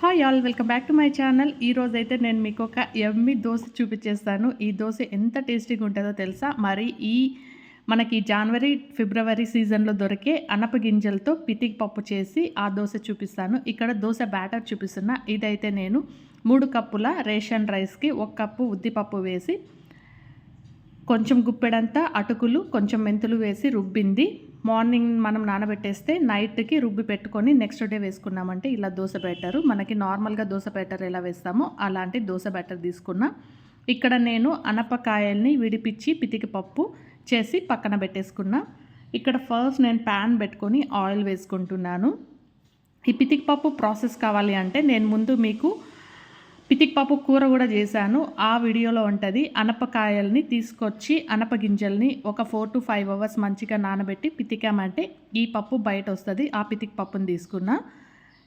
Hi all welcome back to my channel ఈ రోజు అయితే నేను మీకు ఒక ఎమ్మి దోశ చూపించేస్తాను ఈ దోశ ఎంత టేస్టీగా ఉంటుందో తెలుసా? మరి ఈ మనకి జనవరి ఫిబ్రవరి సీజన్లో దొరికే అనప గింజలతో పితికి పప్పు చేసి ఆ దోశ చూపిస్తాను. ఇక్కడ దోశ బ్యాటర్ చూపిస్తున్నా. ఇదైతే నేను మూడు కప్పుల రేషన్ రైస్కి ఒక కప్పు ఉద్దిపప్పు వేసి కొంచెం గుప్పెడంతా అటుకులు కొంచెం మెంతులు వేసి రుబ్బింది. మార్నింగ్ మనం నానబెట్టేస్తే నైట్కి రుబ్బి పెట్టుకొని నెక్స్ట్ డే వేసుకున్నామంటే ఇలా దోశ బ్యాటర్. మనకి నార్మల్గా దోశ బ్యాటర్ ఎలా వేస్తామో అలాంటి దోశ బ్యాటర్ తీసుకున్నా. ఇక్కడ నేను అనపకాయల్ని విడిపించి పితికి పప్పు చేసి పక్కన పెట్టేసుకున్నా. ఇక్కడ ఫస్ట్ నేను ప్యాన్ పెట్టుకొని ఆయిల్ వేసుకుంటున్నాను. ఈ పితికి పప్పు ప్రాసెస్ కావాలి అంటే నేను ముందు మీకు పితిక్పాపు కూర కూడా చేశాను. ఆ వీడియోలో ఉంటుంది అనపకాయల్ని తీసుకొచ్చి అనప గింజల్ని ఒక ఫోర్ టు ఫైవ్ అవర్స్ మంచిగా నానబెట్టి పితికామంటే ఈ పప్పు బయట వస్తుంది ఆ పితిక్ పప్పుని తీసుకున్నా.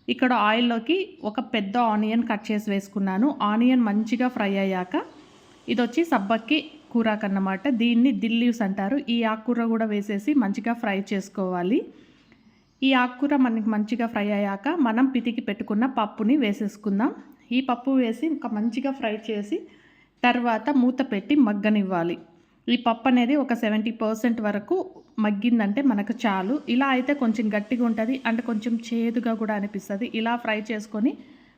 ఇక్కడ ఆయిల్లోకి ఒక పెద్ద ఆనియన్ కట్ చేసి వేసుకున్నాను. ఆనియన్ మంచిగా ఫ్రై అయ్యాక ఇది వచ్చి సబ్బక్కి కూరాకు అన్నమాట దీన్ని దిల్లీవ్స్ అంటారు. ఈ ఆకుకూర కూడా వేసేసి మంచిగా ఫ్రై చేసుకోవాలి. ఈ ఆకుకూర మనకి మంచిగా ఫ్రై అయ్యాక మనం పితికి పెట్టుకున్న పప్పుని వేసేసుకుందాం. ఈ పప్పు వేసి ఇంకా మంచిగా ఫ్రై చేసి తర్వాత మూత పెట్టి మగ్గనివ్వాలి. ఈ పప్పు అనేది ఒక సెవెంటీ పర్సెంట్ వరకు మగ్గిందంటే మనకు చాలు. ఇలా అయితే కొంచెం గట్టిగా ఉంటుంది అంటే కొంచెం చేదుగా కూడా అనిపిస్తుంది. ఇలా ఫ్రై చేసుకొని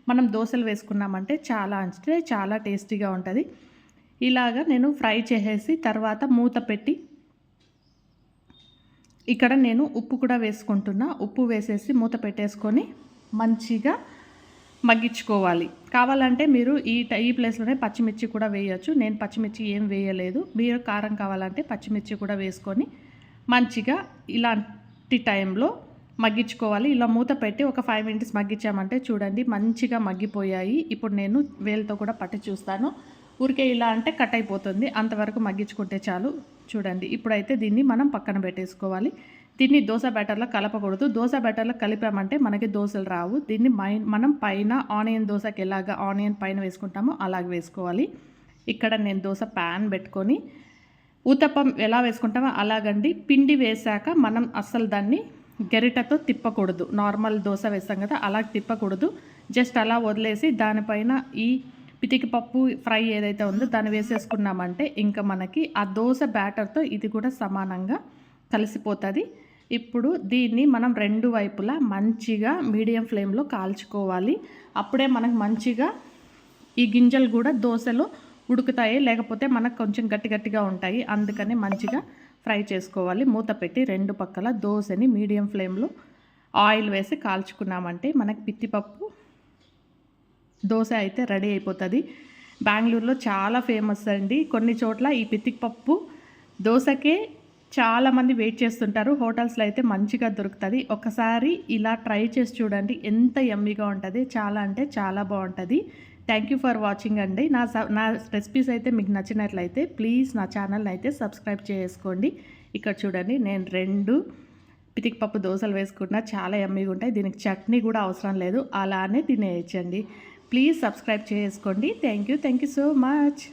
మనం దోశలు వేసుకున్నామంటే చాలా అంటే చాలా టేస్టీగా ఉంటుంది. ఇలాగా నేను ఫ్రై చేసేసి తర్వాత మూత పెట్టి ఇక్కడ నేను ఉప్పు కూడా వేసుకుంటున్నా. ఉప్పు వేసేసి మూత పెట్టేసుకొని మంచిగా మగ్గించుకోవాలి. కావాలంటే మీరు ఈ ఈ ప్లేస్లోనే పచ్చిమిర్చి కూడా వేయచ్చు. నేను పచ్చిమిర్చి ఏం వేయలేదు. మీరు కారం కావాలంటే పచ్చిమిర్చి కూడా వేసుకొని మంచిగా ఇలాంటి టైంలో మగ్గించుకోవాలి. ఇలా మూత పెట్టి ఒక ఫైవ్ మినిట్స్ మగ్గించామంటే చూడండి మంచిగా మగ్గిపోయాయి. ఇప్పుడు నేను వేలతో కూడా పట్టి చూస్తాను. ఊరికే ఇలా అంటే కట్ అయిపోతుంది. అంతవరకు మగ్గించుకుంటే చాలు. చూడండి ఇప్పుడైతే దీన్ని మనం పక్కన పెట్టేసుకోవాలి. దీన్ని దోశ బ్యాటర్లో కలపకూడదు. దోశ బ్యాటర్లో కలిపామంటే మనకి దోశలు రావు. దీన్ని మనం పైన ఆనియన్ దోశకి ఎలాగ ఆనియన్ పైన వేసుకుంటామో అలాగ వేసుకోవాలి. ఇక్కడ నేను దోశ ప్యాన్ పెట్టుకొని ఊతప్పం ఎలా వేసుకుంటామో అలాగండి. పిండి వేసాక మనం అస్సలు దాన్ని గెరిటతో తిప్పకూడదు. నార్మల్ దోశ వేస్తాం కదా అలా తిప్పకూడదు. జస్ట్ అలా వదిలేసి దానిపైన ఈ పితికి పప్పు ఫ్రై ఏదైతే ఉందో దాన్ని వేసేసుకున్నామంటే ఇంకా మనకి ఆ దోశ బ్యాటర్తో ఇది కూడా సమానంగా కలిసిపోతుంది. ఇప్పుడు దీన్ని మనం రెండు వైపులా మంచిగా మీడియం ఫ్లేమ్లో కాల్చుకోవాలి. అప్పుడే మనకు మంచిగా ఈ గింజలు కూడా దోశలో ఉడుకుతాయి లేకపోతే మనకు కొంచెం గట్టి గట్టిగా ఉంటాయి. అందుకని మంచిగా ఫ్రై చేసుకోవాలి. మూత పెట్టి రెండు పక్కల దోశని మీడియం ఫ్లేమ్లో ఆయిల్ వేసి కాల్చుకున్నామంటే మనకి పిత్తిపప్పు దోశ అయితే రెడీ అయిపోతుంది. బెంగళూరులో చాలా ఫేమస్ అండి. కొన్ని చోట్ల ఈ పిత్తిపప్పు దోశకే చాలామంది వెయిట్ చేస్తుంటారు. హోటల్స్లో అయితే మంచిగా దొరుకుతుంది. ఒకసారి ఇలా ట్రై చేసి చూడండి. ఎంత ఎమ్మీగా ఉంటుంది. చాలా అంటే చాలా బాగుంటుంది. థ్యాంక్ యూ ఫర్ వాచింగ్ అండి. నా నా రెసిపీస్ అయితే మీకు నచ్చినట్లయితే ప్లీజ్ నా ఛానల్ని అయితే సబ్స్క్రైబ్ చేసుకోండి. ఇక్కడ చూడండి. నేను రెండు పితికిపప్పు దోశలు వేసుకున్నా. చాలా ఎమ్మీగా ఉంటాయి. దీనికి చట్నీ కూడా అవసరం లేదు. అలానే తినేయచ్చండి. ప్లీజ్ సబ్స్క్రైబ్ చేసుకోండి. Thank you thank you so much